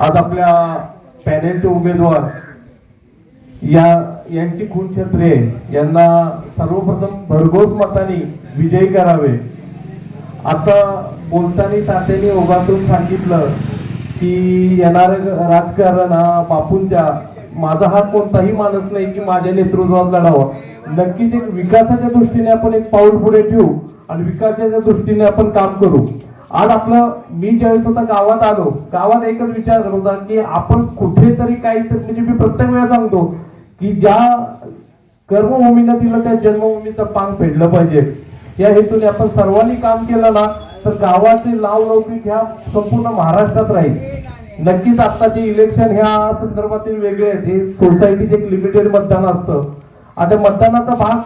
आज आपल्या पॅनेलचे उमेदवार या यांची खून यांना सर्वप्रथम भरघोस मताने विजयी करावे. आता बोलताना तात्याने ओघातून सांगितलं की येणार राजकारण हा बापूंच्या माझा हा कोणताही मानस नाही की माझ्या नेतृत्वात लढावा. नक्कीच एक विकासाच्या दृष्टीने आपण एक पाऊल पुढे ठेवू आणि विकासाच्या दृष्टीने आपण काम करू. आज आपलं मी ज्यावेळेस होता गावात आलो गावात एकच विचार करत होता की आपण कुठेतरी काहीतरी म्हणजे मी प्रत्येक वेळा सांगतो की ज्या कर्मभूमीनं दिलं त्या जन्मभूमीचं पांग फेडलं पाहिजे. या हेतूने आपण सर्वांनी काम केलं ना तर गावाचे नाव लौकिक ह्या संपूर्ण महाराष्ट्रात राहील. नक्कीच आत्ताचे इलेक्शन ह्या संदर्भातील वेगळे आहेत हे सोसायटीचे एक लिमिटेड मतदान असतं. आता मतदानाचा भाग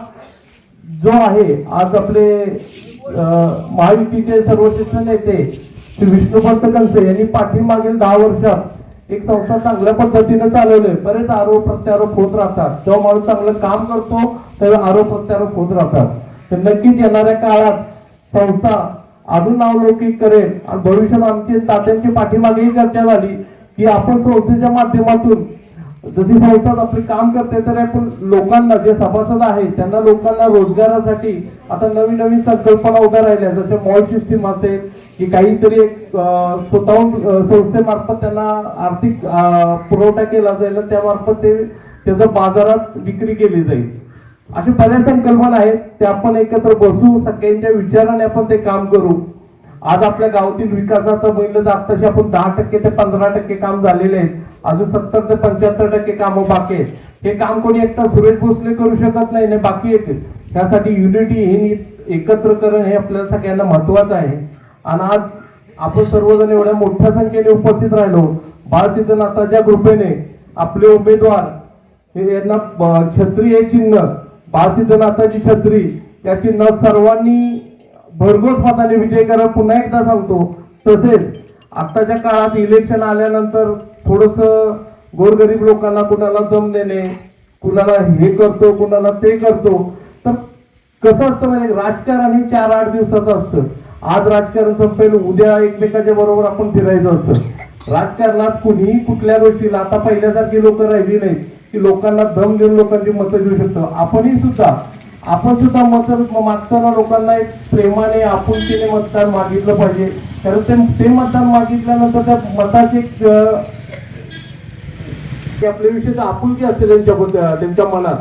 जो आहे आज आपले महायुतीचे सर्वश्रेष्ठ नेते श्री विष्णुपंत कंसे यांनी पाठीमागील दहा वर्षात एक संस्था चांगल्या पद्धतीने चालवले. बरेच आरोप प्रत्यारोप होत राहतात. जेव्हा माणूस चांगलं काम करतो तेव्हा आरोप प्रत्यारोप होत राहतात. तर नक्कीच येणाऱ्या काळात संस्था अजून नावलौकिक करेल. आणि भविष्यात आमची तात्यांची पाठीमागेही चर्चा झाली की आपण संस्थेच्या माध्यमातून जशी संस्था आपले काम करते तर आपण लोकांना जे सभासद आहेत त्यांना लोकांना रोजगारासाठी आता नवीन नवीन संकल्पना उभ्या राहिल्या. जसे मॉल सिस्टीम असेल की काहीतरी एक स्वतःहून संस्थेमार्फत त्यांना आर्थिक पुरवठा केला जाईल आणि त्यामार्फत ते त्याचं बाजारात विक्री केली जाईल. अशा बऱ्याच संकल्पना आहेत. त्या आपण एकत्र बसू सगळ्यांच्या विचाराने आपण ते काम करू. आज आपल्या गावातील विकासाचं पहिलं तर आत्ताशी आपण दहा टक्के ते पंधरा टक्के काम झालेले आहेत. अजून सत्तर ते पंच्याहत्तर टक्के कामं बाकी आहेत. हे काम कोणी एकटा सुरेश भोसले करू शकत नाही नाही बाकी येतील. त्यासाठी युनिटी हे एकत्र करणं हे आपल्याला सगळ्यांना महत्वाचं आहे. आणि आज आपण सर्वजण एवढ्या मोठ्या संख्येने उपस्थित राहिलो. बाळसिद्धनाथाच्या कृपेने आपले उमेदवार हे यांना ब- छत्री हे चिन्ह बाळसिद्धनाथाची छत्री या चिन्ह सर्वांनी भरघोस मताने विजय करा. पुन्हा एकदा सांगतो तसेच आत्ताच्या काळात इलेक्शन आल्यानंतर थोडस गोरगरीब लोकांना कुणाला दम देणे कुणाला हे करतो कुणाला ते करतो. तर कसं असतं म्हणजे राजकारण हे चार आठ दिवसाचं असतं. आज राजकारण संपेल उद्या एकमेकाच्या बरोबर आपण फिरायचं असतं. राजकारणात कुणीही कुठल्या गोष्टीला आता पहिल्यासारखी लोक राहिली नाहीत की लोकांना दम देऊन लोकांची मतं देऊ शकतो. आपणही सुद्धा आपण सुद्धा मत मागताना लोकांना एक प्रेमाने आपुलकीने मतदान मागितलं पाहिजे. कारण ते ते मतदान मागितल्यानंतर त्या मताची की आपल्या विषयीची आपुलकी असते त्यांच्या त्यांच्या मनात.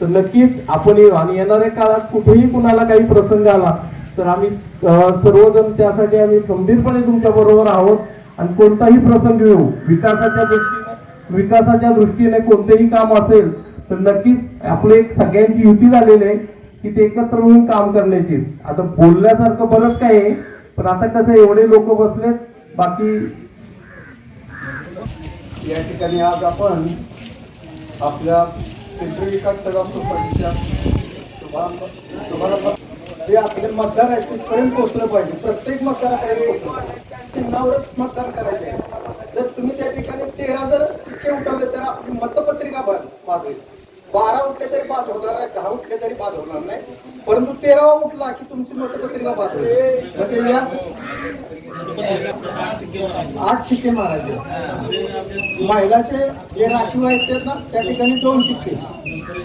तर नक्कीच आपण येऊ आणि येणाऱ्या काळात कुठेही कुणाला काही प्रसंग आला तर आम्ही सर्वजण त्यासाठी आम्ही गंभीरपणे तुमच्या बरोबर आहोत. आणि कोणताही प्रसंग येऊ विकासाच्या दृष्टीने विकासाच्या दृष्टीने कोणतेही काम असेल तर नक्कीच आपले एक सगळ्यांची युती झालेली आहे की ते एकत्र होऊन काम करण्याची. आता बोलण्यासारखं बरंच काय आहे पण आता कसं एवढे लोक बसलेत बाकी या ठिकाणी आज आपण आपल्या पिंपरी विकास सेवा सोसायटीच्या शुभारंभ शुभारंभ जे आपले मतदार आहेत तिथपर्यंत पोहोचलं पाहिजे. प्रत्येक मतदारापर्यंत पोहोचलं चिन्हावरच मतदान करायचे आहे जर तुम्ही त्या ठिकाणी तेरा जर सिक्के उठवले तर आपली मतपत्रिका बंद बाद होईल बारा उठले तरी बाद होणार नाही दहा उठले तरी बाद होणार नाही. परंतु तेरावा उठला की तुमची मतपत्रिका बाद होईल म्हणजे या आठ शिक्के मारायचे. महिलाचे जे राखीव आहेत ते ना त्या ठिकाणी दोन शिक्के.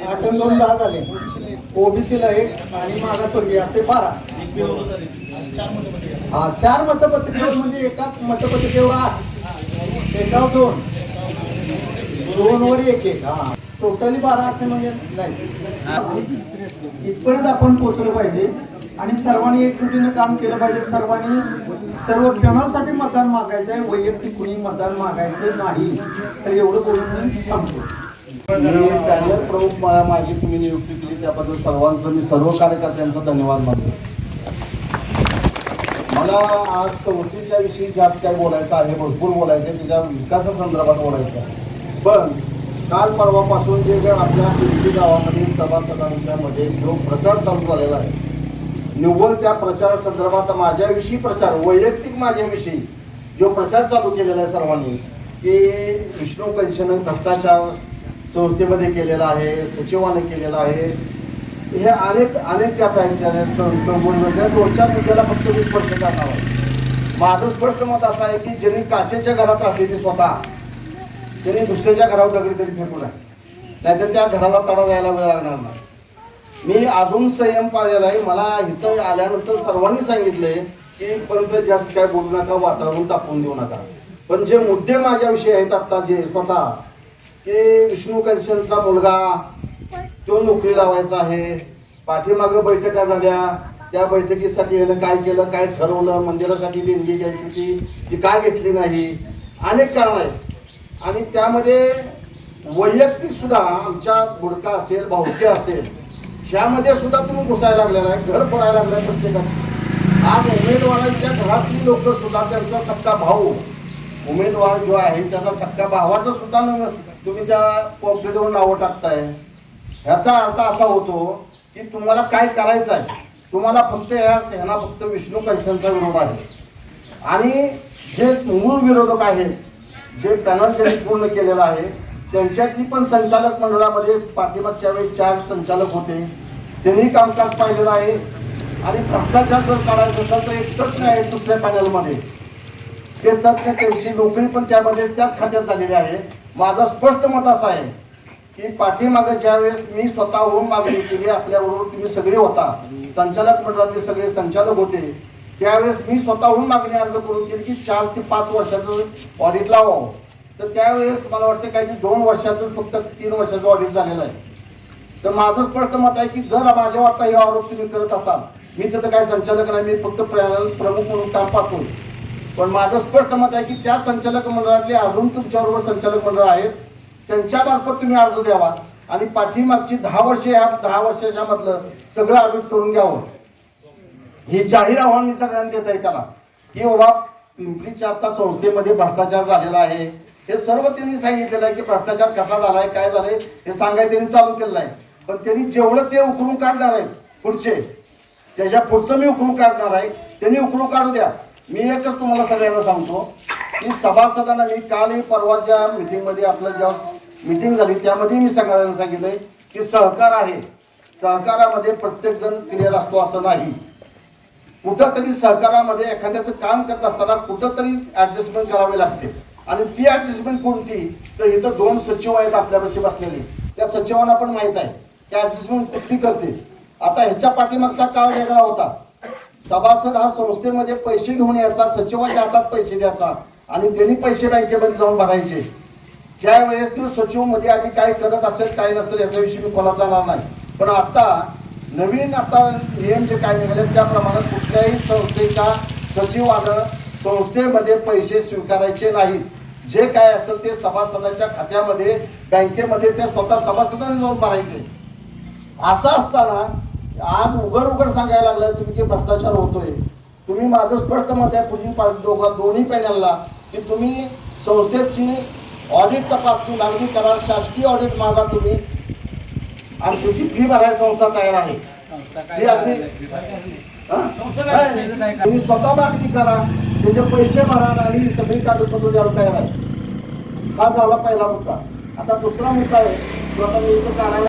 आठ आणि दोन दहा झाले. ओबीसीला एक आणि मागासवर्गीय असे बारा. हा चार मतपत्रिकेवर म्हणजे एका मतपत्रिकेवर आठ. एकावर दोन. दोन वर एक एक. हा. टोटली बारा असे म्हणजे नाही. इथपर्यंत आपण पोहोचलो पाहिजे. आणि सर्वांनी एकजुटीनं काम केलं पाहिजे. सर्वांनी सर्व क्षणासाठी मतदान मागायचं आहे वैयक्तिक कुणी मतदान मागायचं नाही. तर एवढं बोलून मी सांगतो मी पॅनल प्रमुख मला माझी तुम्ही नियुक्ती केली त्याबद्दल सर्वांचं मी सर्व कार्यकर्त्यांचा धन्यवाद मानतो. मला आज संस्थेच्या विषयी जास्त काय बोलायचं आहे भरपूर बोलायचं आहे त्याच्या विकासासंदर्भात बोलायचं आहे. पण काल परवापासून जे आपल्या गावामध्ये सभासदांच्या मध्ये जो प्रचार चालू झालेला आहे निव्वळ त्या प्रचारासंदर्भात माझ्याविषयी प्रचार वैयक्तिक माझ्याविषयी जो प्रचार चालू केलेला आहे सर्वांनी की विष्णू कंचन भ्रष्टाचार संस्थेमध्ये केलेला आहे सचिवाने केलेला आहे हे अनेक अनेक त्यात आहेत म्हणजे दोन चार मुद्द्याला फक्त वीस वर्ष टाकावं माझं स्पष्ट मत असं आहे की ज्यांनी काचेच्या घरात राहते ते स्वतः त्यांनी दुसऱ्याच्या घरावर दगड कधी फेकू नये. नाहीतर त्या घराला तडा जायला वेळ लागणार नाही. मी अजून संयम पाळलेला आहे. मला इथं आल्यानंतर सर्वांनी सांगितले की पंत जास्त काय बोलू नका वातावरण तापवून देऊ नका. पण जे मुद्दे माझ्याविषयी आहेत आत्ता जे स्वतः की विष्णू कंशनचा मुलगा तो नोकरी लावायचा आहे. पाठीमागं बैठका झाल्या. त्या बैठकीसाठी यानं काय केलं काय ठरवलं मंदिरासाठी देणगी घ्यायची होती ती का घेतली नाही? अनेक कारण आहेत. आणि त्यामध्ये वैयक्तिक सुद्धा आमच्या बुडका असेल भावके असेल ह्यामध्ये सुद्धा तुम्ही घुसायला लागलेला आहे घर पडायला लागलं आहे प्रत्येकाचं. आज उमेदवारांच्या घरातली लोक सुद्धा त्यांचा सक्का भाऊ उमेदवार जो आहे त्याचा सक्का भावाचं सुद्धा न- तुम्ही त्या कॉम्प्युटरवर नावं टाकताय. ह्याचा अर्थ असा होतो की तुम्हाला काय करायचं आहे? तुम्हाला फक्त या ह्यांना फक्त विष्णू कंशनचा विरोध आहे. आणि जे मूळ विरोधक आहेत जे पॅनल त्यांनी पूर्ण केलेलं आहे त्यांच्यातली पण संचालक मंडळामध्ये पाठीमागच्या वेळी चार संचालक होते. त्यांनी कामकाज पाहिलेलं आहे. आणि भ्रष्टाचार जर काढायचं असेल तर एक तज्ञ आहे दुसऱ्या पॅनलमध्ये. ते तज्ञ त्यांची नोकरी पण त्यामध्ये त्याच खात्यात झालेली आहे. माझा स्पष्ट मत असा आहे की पाठीमागं ज्यावेळेस मी स्वतःहून मागणी केली आपल्याबरोबर तुम्ही सगळे होता संचालक मंडळातले सगळे संचालक होते त्यावेळेस मी स्वतःहून मागणी अर्ज करून केली की चार ते पाच वर्षाचं ऑडिट लावावं. तर त्यावेळेस मला वाटतं काही दोन वर्षाचंच फक्त तीन वर्षाचं ऑडिट झालेलं आहे. तर माझं स्पष्ट मत आहे की जर माझ्यावर आता हे आरोप तुम्ही करत असाल मी तिथं काय संचालक नाही मी फक्त प्रमुख म्हणून काम पाहतो पण माझं स्पष्ट मत आहे की त्या संचालक मंडळातले अजून तुमच्याबरोबर संचालक मंडळ आहेत त्यांच्यामार्फत तुम्ही अर्ज द्यावा आणि पाठीमागची दहा वर्षे ह्या दहा वर्षाच्या मधलं सगळं ऑडिट करून घ्यावं. हे जाहीर आव्हान मी सगळ्यांना देत आहे त्याला की बाबा पिंपरीच्या आता संस्थेमध्ये भ्रष्टाचार झालेला आहे हे सर्व त्यांनी सांगितलेलं आहे की भ्रष्टाचार कसा झालाय काय झालंय हे सांगायला त्यांनी चालू केलेलं आहे. पण त्यांनी जेवढं ते उकरून काढणार आहेत पुढचे त्याच्या पुढचं मी उकरून काढणार आहे त्यांनी उकरून काढू द्या. मी एकच तुम्हाला सगळ्यांना सांगतो की सभासदांना मी कालही परवाच्या मीटिंगमध्ये आपलं जेव्हा मीटिंग झाली त्यामध्ये मी सगळ्यांना सांगितलंय की सहकार आहे. सहकारामध्ये प्रत्येकजण क्लिअर असतो असं नाही. कुठंतरी सहकारामध्ये एखाद्याचं काम करत असताना कुठंतरी ॲडजस्टमेंट करावी लागते. आणि ती ऍडजस्टमेंट कोणती? तर इथं दोन सचिव आहेत आपल्यापाशी बसलेले. त्या सचिवांना पण माहीत आहे. की ऍडजस्टमेंट कुठली करते? आता ह्याच्या पाठीमागचा काळ वेगळा होता. सभासद हा संस्थेमध्ये पैसे घेऊन यायचा सचिवाच्या हातात पैसे द्यायचा आणि त्यांनी पैसे बँकेमध्ये जाऊन भरायचे. त्यावेळेस तो सचिवमध्ये आधी काय करत असेल काय नसेल याच्याविषयी मी बोला जाणार नाही. पण आता नवीन आता नियम जे काय निघाले त्याप्रमाणे कुठल्याही संस्थेच्या सचिवानं संस्थेमध्ये पैसे स्वीकारायचे नाहीत. जे काय असेल ते सभासदाच्या खात्यामध्ये बँकेमध्ये ते स्वतः सभासदांनी जाऊन भरायचे. असं असताना आज उघड उघड सांगायला लागलं तुम्ही की भ्रष्टाचार होतोय. तुम्ही माझं स्पष्ट मत आहे पुढील पा- दोघा दोन्ही पॅनलला की तुम्ही संस्थेची ऑडिट तपासणी मागणी करा शासकीय ऑडिट मागा तुम्ही. आणि त्याची फी भरायला संस्था तयार आहे. ही? अगदी तुम्ही स्वतः मागणी करा. त्याचे पैसे भरा आणि सगळी कागदपत्र द्यायला तयार आहे. हा झाला पहिला मुद्दा. आता दुसरा मुद्दा आहे जो आता मी इथं काढायला